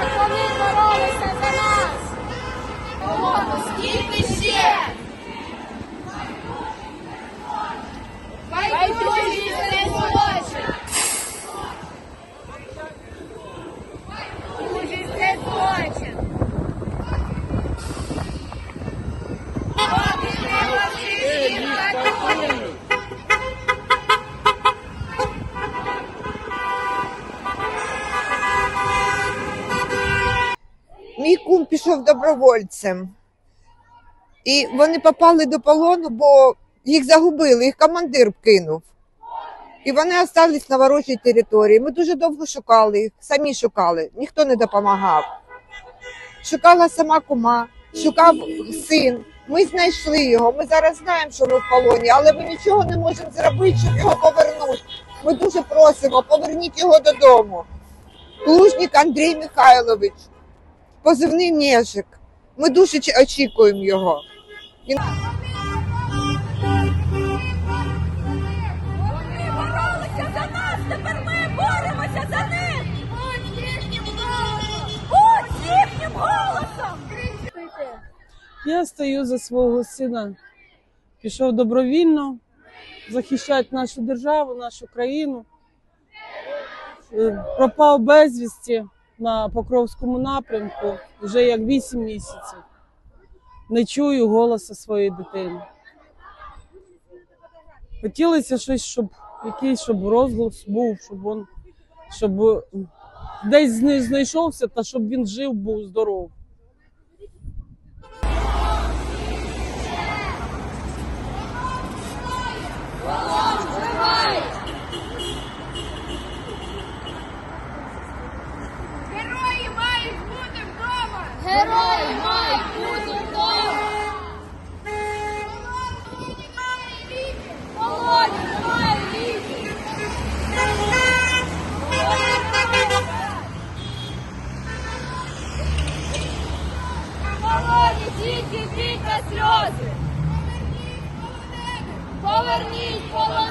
ごめ。Мій кум пішов добровольцем. І вони попали до полону, бо їх загубили, їх командир кинув. І вони залишились на ворожій території. Ми дуже довго шукали їх, самі шукали, ніхто не допомагав. Шукала сама кума, шукав син. Ми знайшли його. Ми зараз знаємо, що ми в полоні, але ми нічого не можемо зробити, щоб його повернути. Ми дуже просимо, поверніть його додому. Плужник Андрій Михайлович позивний Нежик. Ми дуже очікуємо його. Вони боролися за нас, тепер ми боремося за них! Будь їхнім голосом! Будь їхнім голосом! Я стою за свого сина. Пішов добровільно захищати нашу державу, нашу країну. Е, Пропав безвісті на Покровському напрямку вже як 8 місяців. Не чую голосу своєї дитини. Хотілося щось, щоб якийсь щоб розголос був, щоб він щоб десь знайшовся та щоб він жив, був здоров. Герої мають бути вдома! Володі немає ліки! Володі тільки біль та сльози! Поверніть полонених!